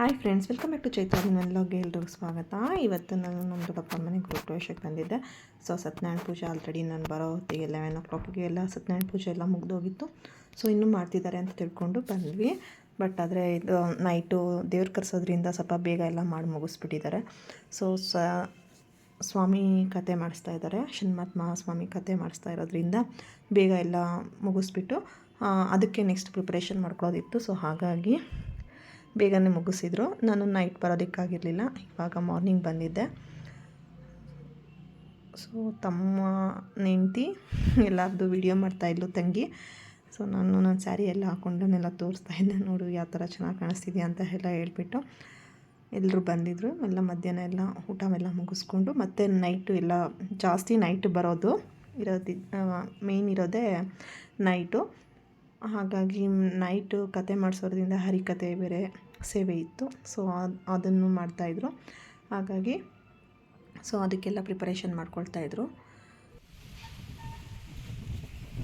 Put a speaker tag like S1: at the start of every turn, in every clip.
S1: Hi friends welcome back to Chaitra ಲಾಗ್ಗೆ ಎಲ್ರಿಗೂ ಸ್ವಾಗತ. ಇವತ್ತು ನಾನು ನಮ್ಮ ದೊಡ್ಡಪ್ಪ ಮನೆಗೆ ಗೃಹಪ್ರವೇಶಕ್ಕೆ ಬಂದಿದ್ದೆ. ಸೊ ಸತ್ಯನಾರಾಯಣ ಪೂಜೆ ಆಲ್ರೆಡಿ ನಾನು ಬರೋ ಹೊತ್ತಿಗೆ ಲೆವೆನ್ ಓ ಕ್ಲಾಕಿಗೆ ಎಲ್ಲ ಸತ್ಯನಾರಾಯಣ ಪೂಜೆ ಎಲ್ಲ ಮುಗಿದೋಗಿತ್ತು. ಸೊ ಇನ್ನೂ ಮಾಡ್ತಿದ್ದಾರೆ ಅಂತ ತಿಳ್ಕೊಂಡು ಬಂದ್ವಿ. ಬಟ್ ಆದರೆ, ಇದು ನೈಟು ದೇವ್ರು ಕರೆಸೋದ್ರಿಂದ ಸ್ವಲ್ಪ ಬೇಗ ಎಲ್ಲ ಮಾಡಿ ಮುಗಿಸ್ಬಿಟ್ಟಿದ್ದಾರೆ. ಸೊ ಸ, ಸ್ವಾಮಿ ಕತೆ ಮಾಡಿಸ್ತಾ ಇದ್ದಾರೆ. ಶನ್ಮಾತ್ಮ ಮಹಾಸ್ವಾಮಿ ಕತೆ ಮಾಡಿಸ್ತಾ ಇರೋದ್ರಿಂದ ಬೇಗ ಎಲ್ಲ ಮುಗಿಸ್ಬಿಟ್ಟು ಅದಕ್ಕೆ ನೆಕ್ಸ್ಟ್ ಪ್ರಿಪ್ರೇಷನ್ ಮಾಡ್ಕೊಳ್ಳೋದಿತ್ತು. ಸೊ ಹಾಗಾಗಿ ಬೇಗನೆ ಮುಗಿಸಿದ್ರು. ನಾನು ನೈಟ್ ಬರೋದಕ್ಕಾಗಿರಲಿಲ್ಲ. ಇವಾಗ ಮಾರ್ನಿಂಗ್ ಬಂದಿದ್ದೆ. ಸೊ ತಮ್ಮ ನೆಂಟಿ ಎಲ್ಲರದು ವಿಡಿಯೋ ಮಾಡ್ತಾಯಿದ್ಲು ತಂಗಿ. ಸೊ ನಾನು ನನ್ನ ಸ್ಯಾರಿ ಎಲ್ಲ ಹಾಕೊಂಡನ್ನೆಲ್ಲ ತೋರಿಸ್ತಾ ಇದ್ದೆ. ನೋಡು, ಯಾವ ಥರ ಚೆನ್ನಾಗಿ ಕಾಣಿಸ್ತಿದ್ಯಾ ಅಂತ ಎಲ್ಲ ಹೇಳಿಬಿಟ್ಟು ಎಲ್ಲರೂ ಬಂದಿದ್ದರು ಎಲ್ಲ ಮಧ್ಯಾಹ್ನ ಎಲ್ಲ ಊಟವೆಲ್ಲ ಮುಗಿಸ್ಕೊಂಡು, ಮತ್ತು ನೈಟು ಎಲ್ಲ ಜಾಸ್ತಿ ನೈಟ್ ಬರೋದು ಇರೋದು ಮೇಯ್ನ್ ಇರೋದೇ ನೈಟು ಹಾಗಾಗಿ ನೈಟು ಕತೆ ಮಾಡಿಸೋದ್ರಿಂದ ಹರಿಕತೆ ಬೇರೆ ಸೇವೆ ಇತ್ತು. ಸೊ ಅದು, ಅದನ್ನು ಮಾಡ್ತಾಯಿದ್ರು ಹಾಗಾಗಿ ಸೊ ಅದಕ್ಕೆಲ್ಲ ಪ್ರಿಪರೇಷನ್ ಮಾಡ್ಕೊಳ್ತಾಯಿದ್ರು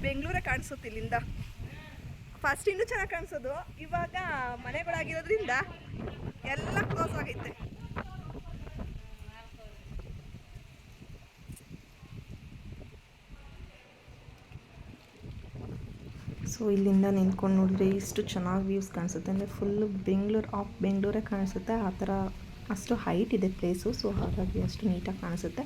S2: ಬೆಂಗಳೂರೇ ಕಾಣಿಸುತ್ತೆ ಇಲ್ಲಿಂದ. ಫಸ್ಟ್ ಇನ್ನೂ ಚೆನ್ನಾಗಿ ಕಾಣಿಸೋದು. ಇವಾಗ ಮನೆಗಳಾಗಿರೋದ್ರಿಂದ ಎಲ್ಲ ಕ್ಲೋಸ್ ಆಗೈತೆ
S1: ಸೊ ಇಲ್ಲಿಂದ ನಿಂತ್ಕೊಂಡು ನೋಡಿದ್ರೆ ಇಷ್ಟು ಚೆನ್ನಾಗಿ ವ್ಯೂಸ್ ಕಾಣಿಸುತ್ತೆ. ಅಂದರೆ ಫುಲ್ಲು ಬೆಂಗಳೂರು ಆಫ್ ಬೆಂಗಳೂರೇ ಕಾಣಿಸುತ್ತೆ. ಆ ಥರ ಅಷ್ಟು ಹೈಟ್ ಇದೆ ಪ್ಲೇಸು ಸೊ ಹಾಗಾಗಿ ಅಷ್ಟು ನೀಟಾಗಿ ಕಾಣಿಸುತ್ತೆ.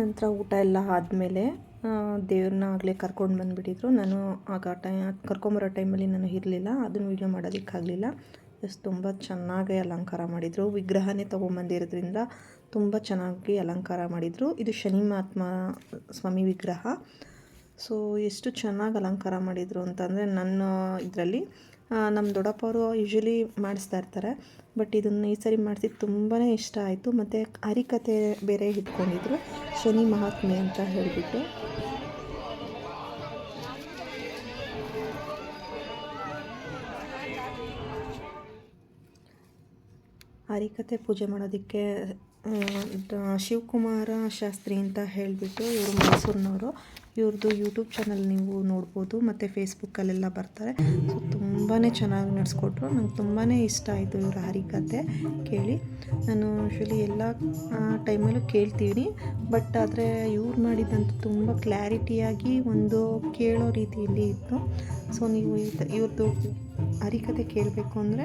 S1: ನಂತರ ಊಟ ಎಲ್ಲ ಆದಮೇಲೆ ದೇವ್ರನ್ನ ಆಗಲೇ ಕರ್ಕೊಂಡು ಬಂದುಬಿಟ್ಟಿದ್ರು. ನಾನು ಆಗ ಟೈ ಕರ್ಕೊಂಬರೋ ಟೈಮಲ್ಲಿ ನಾನು ಇರಲಿಲ್ಲ. ಅದನ್ನು ವೀಡಿಯೋ ಮಾಡೋದಕ್ಕಾಗಲಿಲ್ಲ. ಎಸ್ ತುಂಬ ಚೆನ್ನಾಗಿ ಅಲಂಕಾರ ಮಾಡಿದರು. ವಿಗ್ರಹನೇ ತೊಗೊಂಬಂದಿರೋದ್ರಿಂದ ತುಂಬ ಚೆನ್ನಾಗಿ ಅಲಂಕಾರ ಮಾಡಿದರು. ಇದು ಶನಿ ಮಹಾತ್ಮ ಸ್ವಾಮಿ ವಿಗ್ರಹ. ಸೊ ಎಷ್ಟು ಚೆನ್ನಾಗಿ ಅಲಂಕಾರ ಮಾಡಿದರು ಅಂತಂದರೆ ನನ್ನ ಇದರಲ್ಲಿ ನಮ್ಮ ದೊಡ್ಡಪ್ಪವರು ಯೂಶಲಿ ಮಾಡಿಸ್ತಾ ಇರ್ತಾರೆ. ಬಟ್ ಇದನ್ನು ಈ ಸರಿ ಮಾಡಿಸಿ ತುಂಬಾ ಇಷ್ಟ ಆಯಿತು. ಮತ್ತು ಹರಿಕತೆ ಬೇರೆ ಇಟ್ಕೊಂಡಿದ್ರು. ಶನಿ ಮಹಾತ್ಮೆ ಅಂತ ಹೇಳಿಬಿಟ್ಟು. ಹರಿಕತೆ ಪೂಜೆ ಮಾಡೋದಕ್ಕೆ ಶಿವಕುಮಾರ ಶಾಸ್ತ್ರಿ ಅಂತ ಹೇಳಿಬಿಟ್ಟು ಇವರು ಮೈಸೂರಿನವರು. ಇವ್ರದ್ದು ಯೂಟ್ಯೂಬ್ ಚಾನಲ್ ನೀವು ನೋಡ್ಬೋದು, ಮತ್ತು ಫೇಸ್ಬುಕ್ಕಲ್ಲೆಲ್ಲ ಬರ್ತಾರೆ. ಸೊ ತುಂಬಾ ಚೆನ್ನಾಗಿ ನಡೆಸ್ಕೊಟ್ರು. ನಂಗೆ ತುಂಬಾ ಇಷ್ಟ ಆಯಿತು ಇವರ ಹರಿಕತೆ ಕೇಳಿ. ನಾನು ಯೂಶ್ವಲಿ ಎಲ್ಲ ಟೈಮಲ್ಲೂ ಕೇಳ್ತೀನಿ. ಬಟ್ ಆದರೆ ಇವ್ರು ಮಾಡಿದ್ದಂತೂ ತುಂಬ ಕ್ಲಾರಿಟಿಯಾಗಿ ಒಂದು ಕೇಳೋ ರೀತಿಯಲ್ಲಿ ಇತ್ತು. ಸೊ ನೀವು ಇವ್ರದ್ದು ಹರಿಕತೆ ಕೇಳಬೇಕು ಅಂದರೆ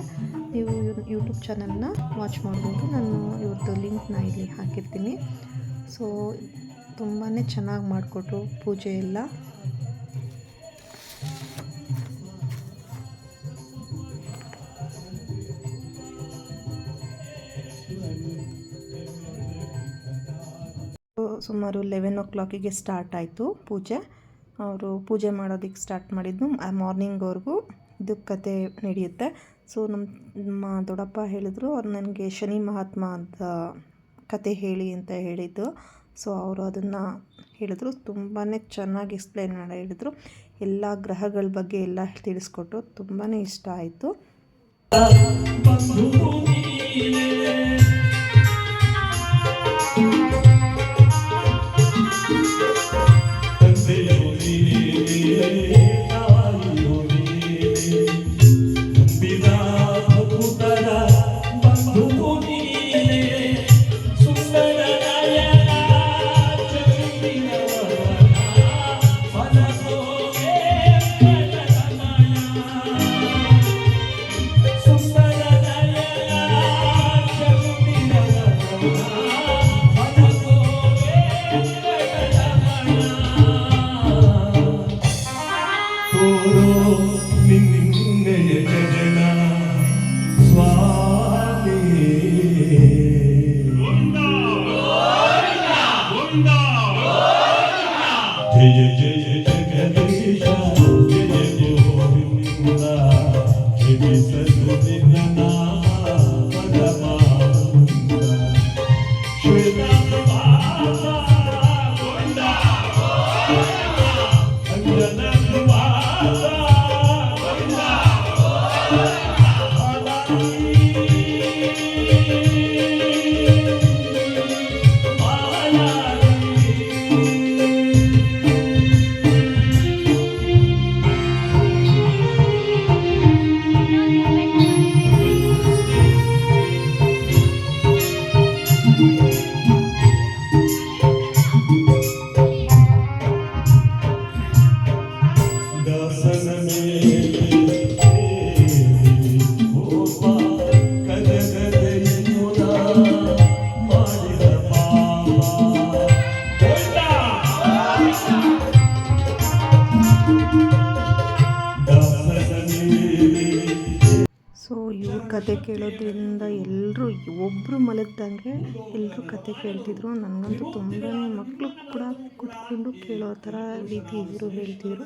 S1: ನೀವು ಯೂಟ್ಯೂಬ್ ಚಾನಲ್ನ ವಾಚ್ ಮಾಡ್ಬೋದು. ನಾನು ಇವ್ರದ್ದು ಲಿಂಕ್ನ ಇಲ್ಲಿ ಹಾಕಿರ್ತೀನಿ. ಸೊ ತುಂಬಾ ಚೆನ್ನಾಗಿ ಮಾಡಿಕೊಟ್ರು ಪೂಜೆ ಎಲ್ಲ. ಸುಮಾರು ಲೆವೆನ್ ಓ ಕ್ಲಾಕಿಗೆ ಸ್ಟಾರ್ಟ್ ಆಯಿತು ಪೂಜೆ. ಅವರು ಪೂಜೆ ಮಾಡೋದಕ್ಕೆ ಸ್ಟಾರ್ಟ್ ಮಾಡಿದ್ದು ಮಾರ್ನಿಂಗ್ವರೆಗೂ ಇದು ಕತೆ ನಡೆಯುತ್ತೆ. ಸೊ ನಮ್ಮ ನಮ್ಮ ದೊಡ್ಡಪ್ಪ ಹೇಳಿದ್ರು, ಅವ್ರು ನನಗೆ ಶನಿ ಮಹಾತ್ಮ ಅಂತ ಕತೆ ಹೇಳಿ ಅಂತ ಹೇಳಿದ್ದು. ಸೊ ಅವರು ಅದನ್ನು ಹೇಳಿದ್ರು. ತುಂಬಾ ಚೆನ್ನಾಗಿ ಎಕ್ಸ್ಪ್ಲೈನ್ ಮಾಡಿ ಹೇಳಿದರು. ಎಲ್ಲ ಗ್ರಹಗಳ ಬಗ್ಗೆ ಎಲ್ಲ ತಿಳಿಸ್ಕೊಟ್ರು ತುಂಬಾ ಇಷ್ಟ ಆಯಿತು. ಕತೆ ಕೇಳೋದ್ರಿಂದ ಎಲ್ಲರೂ ಒಬ್ಬರು ಮಲಗ್ದಂಗೆ ಎಲ್ಲರೂ ಕತೆ ಕೇಳ್ತಿದ್ರು. ನನಗಂತೂ ತುಂಬಾ ಮಕ್ಕಳು ಕೂಡ ಕೂತ್ಕೊಂಡು ಕೇಳೋ ಥರ ರೀತಿ ಇವರು ಹೇಳ್ತಿದ್ರು.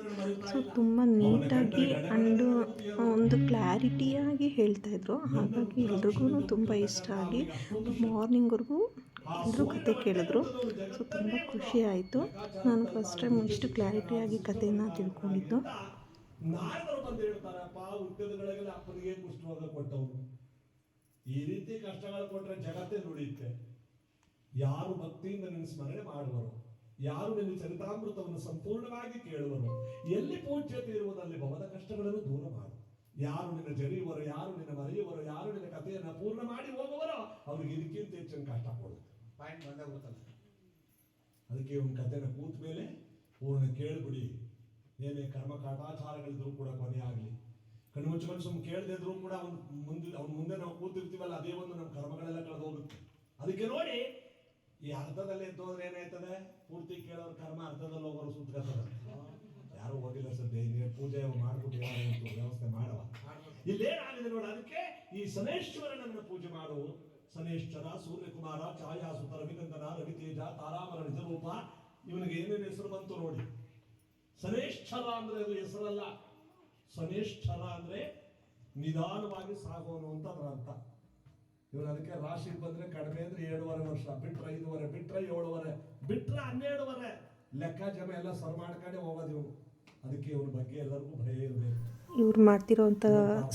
S1: ಸೊ, ತುಂಬ ನೀಟಾಗಿ ಆ್ಯಂಡು ಒಂದು ಕ್ಲಾರಿಟಿಯಾಗಿ ಹೇಳ್ತಾಯಿದ್ರು ಹಾಗಾಗಿ ಎಲ್ರಿಗೂ ತುಂಬ ಇಷ್ಟ ಆಗಿ ಮಾರ್ನಿಂಗ್ವರೆಗೂ ಎಲ್ಲರೂ ಕತೆ ಕೇಳಿದ್ರು. ಸೊ, ತುಂಬ ಖುಷಿ ಆಯಿತು. ನಾನು ಫಸ್ಟ್ ಟೈಮ್ ಇಷ್ಟು ಕ್ಲಾರಿಟಿಯಾಗಿ ಕಥೆನ ತಿಳ್ಕೊಂಡಿದ್ದು.
S3: ನಾರದರು ಬಂದು ಹೇಳ್ತಾರಪ್ಪ ಹುಟ್ಟಿದಗಳಿಗೆಲ್ಲ ಅಪ್ಪನಿಗೆ ಕುಷ್ಠರೋಗ ಕೊಟ್ಟವರು. ಈ ರೀತಿ ಕಷ್ಟಗಳು ಕೊಟ್ಟರೆ ಜಗತ್ತೇ ನುಡಿಯುತ್ತೆ ಯಾರು ಭಕ್ತಿಯಿಂದ ನಿನ್ನ ಸ್ಮರಣೆ ಮಾಡುವರು ಯಾರು ನಿನ್ನ ಚರಿತಾಮೃತವನ್ನು ಸಂಪೂರ್ಣವಾಗಿ ಕೇಳುವರು ಎಲ್ಲಿ ಪೂಜ್ಯತೆ ಇರುವುದಲ್ಲಿ ಭವದ ಕಷ್ಟಗಳನ್ನು ದೂರ ಮಾಡು. ಯಾರು ನಿನ್ನ ಜರಿಯುವರು ಯಾರು ನಿನ್ನ ಮರೆಯುವರು ಯಾರು ನಿನ್ನ ಕಥೆಯನ್ನು ಪೂರ್ಣ ಮಾಡಿ ಹೋಗುವರೋ ಅವ್ರಿಗೆ ಇದಕ್ಕಿಂತ ಹೆಚ್ಚಿನ ಕಷ್ಟ ಕೊಡುತ್ತೆ. ಪಾಯಿಂಟ್ ಬಂದೇ ಗೊತ್ತಲ್ಲ ಅದಕ್ಕೆ ಒಂದು ಕಥೆನ ಕೂತ ಮೇಲೆ ಪೂರ್ಣ ಕೇಳ್ಬಿಡಿ. ಏನೇ ಕರ್ಮ ಕಾಟಾಚಾರಗಳಿದ್ರು ಕೂಡ ಕೊನೆ ಆಗಲಿ. ಕಣ್ಣು ಮುಚ್ಕೊಂಡು ಸುಮ್ಮನೆ ಕೇಳದೆ ಇದ್ರು ಕೂಡ ಅವ್ನು ಮುಂದೆ, ಅವ್ನ ಮುಂದೆ ನಾವು ಕೂತಿರ್ತೀವಲ್ಲ, ಅದೇ ಒಂದು ನಮ್ಮ ಕರ್ಮಗಳೆಲ್ಲ ಕಳೆದು ಹೋಗುತ್ತೆ ಅದಕ್ಕೆ ನೋಡಿ, ಈ ಅರ್ಥದಲ್ಲಿ ಎದ್ದೋದ್ರೆ ಏನಾಯ್ತದೆ? ಪೂರ್ತಿ ಕೇಳೋರ್ ಕರ್ಮ ಅರ್ಥದಲ್ಲಿ ಹೋಗೋರು ಸುತ್ತಕತ್ತದ ಯಾರು ಹೋಗಿಲ್ಲ ಸದ್ಯ ನೀವು ಪೂಜೆ ಮಾಡ್ಬಿಟ್ಟು ವ್ಯವಸ್ಥೆ ಮಾಡವ ಇಲ್ಲೇನಾಗಿದೆ ನೋಡ, ಅದಕ್ಕೆ ಈ ಸನೇಶ್ವರನನ್ನ ಪೂಜೆ ಮಾಡು. ಸನೇಶ್ವರ ಸೂರ್ಯಕುಮಾರ, ಛಾಯಾಸುತ, ರವಿನಂದನ, ರವಿತೇಜ ತಾರಾಮರ ನಿಜರೂಪ ಇವನಿಗೆ ಏನೇನು ಹೆಸರು ಬಂತು ನೋಡಿ. ಸನೇಶ್ವರ ಅಂದ್ರೆ ಅದು ಹೆಸರಲ್ಲ. ಸನೇಶ್ಚರ ಅಂದ್ರೆ ನಿಧಾನವಾಗಿ ಸಾಗೋನು ಅಂತ ಅದರ ಅರ್ಥ. ಇವ್ರು ಅದಕ್ಕೆ ರಾಶಿ ಬಂದ್ರೆ ಕಡಿಮೆ ಅಂದ್ರೆ ಏಳುವರೆ ವರ್ಷ, ಬಿಟ್ರೆ ಐದುವರೆ, ಬಿಟ್ರೆ ಏಳುವರೆ, ಬಿಟ್ರೆ ಹನ್ನೆರಡುವರೆ. ಲೆಕ್ಕ ಜಮ ಎಲ್ಲ ಸರ್ ಮಾಡ್ಕೊಂಡೆ ಹೋಗೋದು ಇವನು. ಅದಕ್ಕೆ ಇವನ ಬಗ್ಗೆ ಎಲ್ಲರಿಗೂ ಭಯ ಇರಬೇಕು.
S1: ಇವ್ರು ಮಾಡ್ತಿರೋಂಥ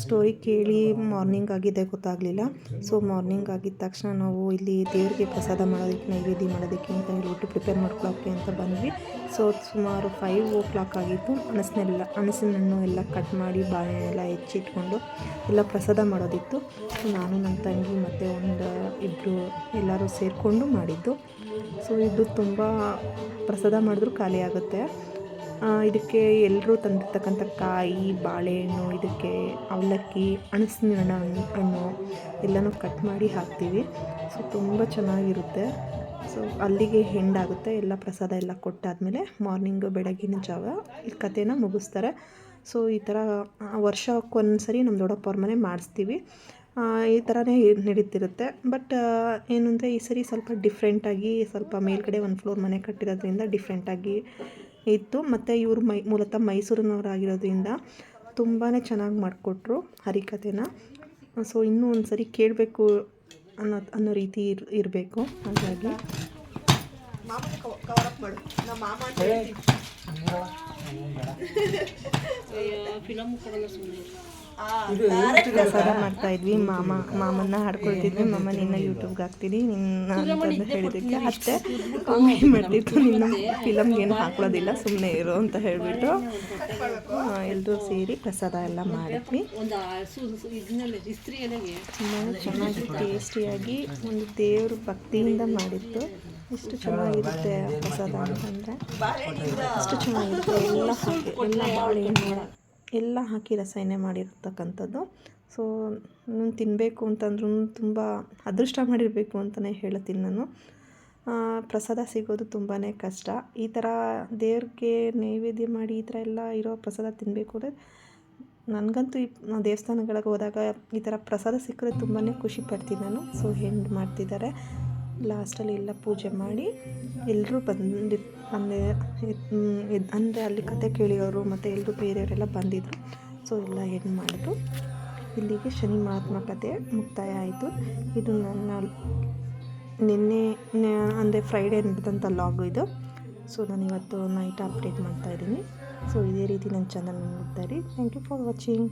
S1: ಸ್ಟೋರಿ ಕೇಳಿ ಮಾರ್ನಿಂಗ್ ಆಗಿದೆ ಗೊತ್ತಾಗಲಿಲ್ಲ. ಸೊ ಮಾರ್ನಿಂಗ್ ಆಗಿದ ತಕ್ಷಣ ನಾವು ಇಲ್ಲಿ ದೇವರಿಗೆ ಪ್ರಸಾದ ಮಾಡೋದಕ್ಕೆ ನೈವೇದ್ಯ ಮಾಡೋದಕ್ಕೆ ಅಂತ ಹೇಳ್ಬಿಟ್ಟು ಪ್ರಿಪೇರ್ ಮಾಡ್ಕೊಳ್ಳೋಕ್ಕೆ ಅಂತ ಬಂದ್ವಿ. ಸೊ ಸುಮಾರು ಫೈವ್ ಓ ಕ್ಲಾಕ್ ಆಗಿತ್ತು ಹಣಸನ್ನೆಲ್ಲ ಹಣಸಿನಣ್ಣು ಎಲ್ಲ ಕಟ್ ಮಾಡಿ ಬಾಳೆ ಎಲ್ಲ ಹೆಚ್ಚಿಟ್ಕೊಂಡು ಎಲ್ಲ ಪ್ರಸಾದ ಮಾಡೋದಿತ್ತು. ಸೊ ನಾನು ನನ್ನ ತಂಗಿ ಮತ್ತು ಒಂದು ಇಬ್ಬರು ಎಲ್ಲರೂ ಸೇರಿಕೊಂಡು ಮಾಡಿದ್ದು. ಸೊ ಇದು ತುಂಬ ಪ್ರಸಾದ ಮಾಡಿದ್ರು ಖಾಲಿ ಆಗುತ್ತೆ ಇದಕ್ಕೆ ಎಲ್ಲರೂ ತಂದಿರ್ತಕ್ಕಂಥ ಕಾಯಿ, ಬಾಳೆಹಣ್ಣು, ಇದಕ್ಕೆ ಅವಲಕ್ಕಿ ಹಣಸಿನ ಹಣ್ಣು ಹಣ್ಣು ಎಲ್ಲನೂ ಕಟ್ ಮಾಡಿ ಹಾಕ್ತೀವಿ. ಸೊ ತುಂಬ ಚೆನ್ನಾಗಿರುತ್ತೆ. ಸೊ ಅಲ್ಲಿಗೆ ಹೆಂಡಾಗುತ್ತೆ ಎಲ್ಲ ಪ್ರಸಾದ ಎಲ್ಲ ಕೊಟ್ಟಾದಮೇಲೆ ಮಾರ್ನಿಂಗ್ ಬೆಳಗಿನ ಜಾವ ಈ ಕಥೆನ ಮುಗಿಸ್ತಾರೆ. ಸೊ ಈ ಥರ ವರ್ಷಕ್ಕೊಂದ್ಸರಿ ನಮ್ಮ ದೊಡ್ಡಪ್ಪವ್ರ ಮನೆ ಮಾಡಿಸ್ತೀವಿ. ಈ ಥರನೇ ನಡೀತಿರುತ್ತೆ. ಬಟ್ ಏನಂದರೆ ಈ ಸರಿ ಸ್ವಲ್ಪ ಡಿಫ್ರೆಂಟಾಗಿ ಸ್ವಲ್ಪ ಮೇಲ್ಗಡೆ ಒಂದು ಫ್ಲೋರ್ ಮನೆ ಕಟ್ಟಿರೋದ್ರಿಂದ ಡಿಫ್ರೆಂಟಾಗಿ ಇತ್ತು. ಮತ್ತು ಇವರು ಮೈ, ಮೂಲತಃ ಮೈಸೂರಿನವರಾಗಿರೋದ್ರಿಂದ ತುಂಬಾ ಚೆನ್ನಾಗಿ ಮಾಡಿಕೊಟ್ರು ಹರಿಕಥೆನ ಸೊ ಇನ್ನೂ ಒಂದು ಸರಿ ಕೇಳಬೇಕು ಅನ್ನೋ ಅನ್ನೋ ರೀತಿ ಇರ್, ಇರಬೇಕು. ಹಾಗಾಗಿ.
S4: ಫಿಲಮ್ ಕೊಡಲ್ಲ ಸುಮ್ಮನೆ
S1: ಪ್ರಸಾದ ಮಾಡ್ತಾ ಇದ್ವಿ. ಮಾಮ ಮಾಮನ್ನ ಹಾಡ್ಕೊಳ್ತಿದ್ವಿ. ಮಾಮ ನಿನ್ನ ಯೂಟ್ಯೂಬ್ಗೆ ಹಾಕ್ತೀನಿ. ನಿನ್ನ ಅಂತಂದು ಹೇಳಿದ್ದಕ್ಕೆ ಅತ್ತೆ ಕಾಮೆಂಟ್ ಮಾಡ್ತಿತ್ತು. ನಿನ್ನ ಫಿಲಮ್ಗೆ ಏನು ಹಾಕೊಳ್ಳೋದಿಲ್ಲ ಸುಮ್ಮನೆ ಇರು ಅಂತ ಹೇಳಿಬಿಟ್ಟು ಎಲ್ಲರೂ ಸೇರಿ ಪ್ರಸಾದ ಎಲ್ಲ ಮಾಡಿದ್ವಿ. ತುಂಬ ಚೆನ್ನಾಗಿ ಟೇಸ್ಟಿಯಾಗಿ ಒಂದು ದೇವ್ರ ಭಕ್ತಿಯಿಂದ ಮಾಡಿತ್ತು. ಎಷ್ಟು ಚೆನ್ನಾಗಿರುತ್ತೆ ಪ್ರಸಾದ ಅಂತಂದರೆ.
S2: ಇಷ್ಟು
S1: ಅಷ್ಟು ಚೆನ್ನಾಗಿರುತ್ತೆ. ಎಲ್ಲ ಹಾಕಿ ಎಲ್ಲ ಬಾಳೆಹಣ್ಣು ಎಲ್ಲ ಹಾಕಿ ರಸಾಯನ ಮಾಡಿರ್ತಕ್ಕಂಥದ್ದು. ಸೊ ನಾನು ತಿನ್ನಬೇಕು ಅಂತಂದ್ರೂ ತುಂಬ ಅದೃಷ್ಟ ಮಾಡಿರಬೇಕು ಅಂತಲೇ ಹೇಳ್ತೀನಿ ನಾನು. ಪ್ರಸಾದ ಸಿಗೋದು ತುಂಬಾ ಕಷ್ಟ. ಈ ಥರ ದೇವ್ರಿಗೆ ನೈವೇದ್ಯ ಮಾಡಿ ಈ ಥರ ಎಲ್ಲ ಇರೋ ಪ್ರಸಾದ ತಿನ್ನಬೇಕು ಅಂದರೆ ನನಗಂತೂ ಈ ದೇವಸ್ಥಾನಗಳಿಗೆ ಹೋದಾಗ ಈ ಥರ ಪ್ರಸಾದ ಸಿಕ್ಕರೆ ತುಂಬಾ ಖುಷಿ ಪಡ್ತೀನಿ ನಾನು. ಸೊ ಹೆಂಡ್ ಮಾಡ್ತಿದ್ದಾರೆ. ಲಾಸ್ಟಲ್ಲಿ ಎಲ್ಲ ಪೂಜೆ ಮಾಡಿ ಎಲ್ಲರೂ ಬಂದಿ ಅಂದರೆ ಅಂದರೆ ಅಲ್ಲಿ ಕತೆ ಕೇಳಿಯೋರು ಮತ್ತು ಎಲ್ಲರೂ ಬೇರೆಯವರೆಲ್ಲ ಬಂದಿದ್ದರು ಸೊ ಎಲ್ಲ ಏನು ಮಾಡಿದ್ರು. ಇಲ್ಲಿಗೆ ಶನಿ ಮಹಾತ್ಮ ಕತೆ ಮುಕ್ತಾಯ ಆಯಿತು. ಇದು ನನ್ನ ನಿನ್ನೆ ಅಂದರೆ ಫ್ರೈಡೇ ನಡೆದಂಥ ಲಾಗು ಇದು. ಸೊ ನಾನು ಇವತ್ತು ನೈಟ್ ಅಪ್ಡೇಟ್ ಮಾಡ್ತಾ ಇದ್ದೀನಿ. ಸೊ ಇದೇ ರೀತಿ ನನ್ನ ಚಾನಲ್ ನೋಡ್ತಾ ಇರಿ. ಥ್ಯಾಂಕ್ ಯು ಫಾರ್ ವಾಚಿಂಗ್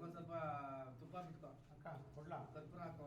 S1: ಅದಕ್ಕೊಂದು ಸ್ವಲ್ಪ ತುಪ್ಪ ಬಿಟ್ಕೋ ಅಕ್ಕ ಕೊಡ್ಲಾ? ಕರ್ಪೂರ ಹಾಕೋ